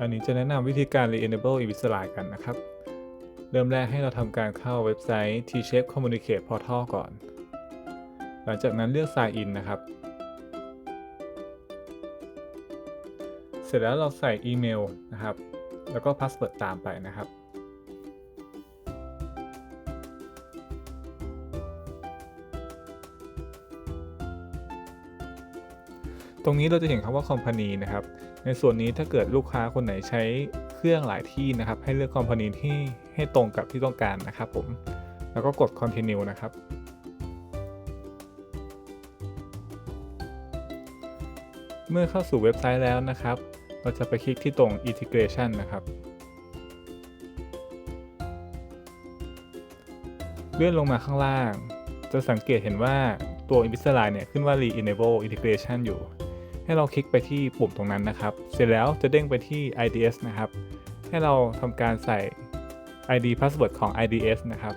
อันนี้จะแนะนำวิธีการ re-enable Invisalign กันนะครับ เริ่มแรกให้เราทำการเข้าเว็บไซต์ T-Shape Communicate Portal ก่อน หลังจากนั้นเลือก Sign in นะครับ เสร็จแล้วเราใส่อีเมลนะครับ แล้วก็พาสเวิร์ดตามไปนะครับ ตรงนี้เราจะเห็นคำว่า Company นะครับ ในส่วนนี้ถ้าเกิดลูกค้าคนไหนใช้เครื่องหลายที่นะครับ ให้เลือก Company ที่ให้ตรงกับที่ต้องการนะครับผม แล้วก็กด Continue นะครับ เมื่อเข้าสู่เว็บไซต์แล้วนะครับ เราจะไปคลิกที่ตรง Integration นะครับ เลื่อนลงมาข้างล่าง จะสังเกตเห็นว่าตัว Invisalign เนี่ย ขึ้นว่า Re-enable Integration อยู่ ให้เราคลิกไปที่ปุ่มตรงนั้นนะครับ เสร็จแล้วจะเด้งไปที่ IDS นะครับ ให้เราทำการใส่ ID Password ของ IDS นะครับ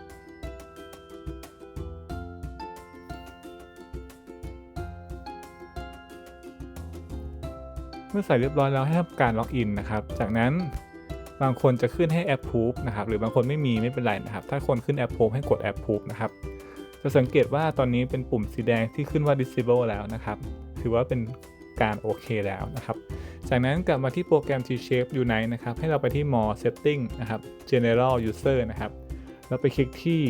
เมื่อใส่เรียบร้อยแล้วให้ทำการล็อกอินนะครับ จากนั้นบางคนจะขึ้นให้แอปพูฟนะครับ หรือบางคนไม่มีไม่เป็นไรนะครับ ถ้าคนขึ้นแอปพูฟให้กดแอปพูฟนะครับ จะสังเกตว่าตอนนี้เป็นปุ่มสีแดงที่ขึ้นว่า disable แล้วนะครับ ถือว่าเป็น การโอเคแล้วนะครับ จากนั้นกลับมาที่โปรแกรม T-Shape Unite นะครับ ให้เราไปที่ More Setting นะครับ General User นะครับ แล้วไปคลิกที่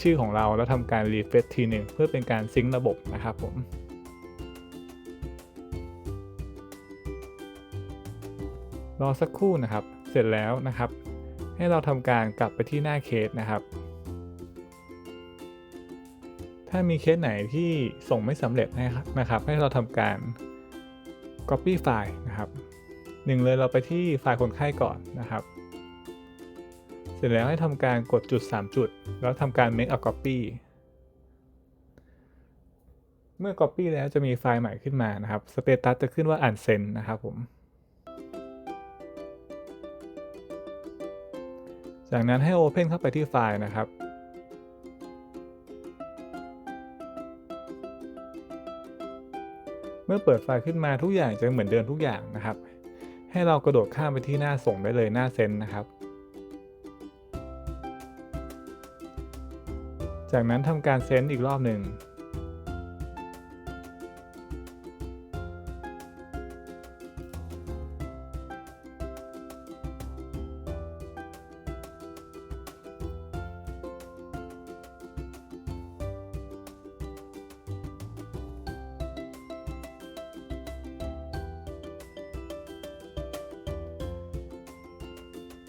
ชื่อของเราแล้วทำการ refresh ทีหนึ่งเพื่อเป็นการซิงค์ระบบนะครับผมรอสักครู่นะครับ เสร็จแล้วนะครับ ให้เราทำการกลับไปที่หน้าเคสนะครับ ถ้ามีเคสไหนที่ส่งไม่สำเร็จนะครับ ให้เราทำการ copy ไฟล์นะครับหนึ่งเลยเราไปที่ไฟล์คนไข้ก่อนนะครับ เสร็จแล้วให้ทำการกดจุด 3 จุด แล้วทำการ make a copy เมื่อ copy แล้วจะมีไฟล์ใหม่ขึ้นมานะครับ สเตตัสจะขึ้นว่า unsend นะครับผม จากนั้นให้ Open เข้าไปที่ไฟล์นะครับ เมื่อเปิดไฟล์ขึ้นมาทุกอย่างจะเหมือนเดิมทุกอย่างนะครับ ให้เรากระโดดข้ามไปที่หน้าส่งได้เลยหน้าเซ็นนะครับ จากนั้นทำการเซ็นอีกรอบหนึ่ง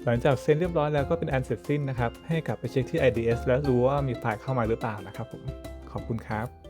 หลังจากเซ็นเรียบร้อยแล้วก็เป็นอันเสร็จสิ้นนะครับ ให้กลับไปเช็คที่ IDS แล้วรู้ว่ามีไฟล์เข้ามาหรือเปล่านะครับผม ขอบคุณครับ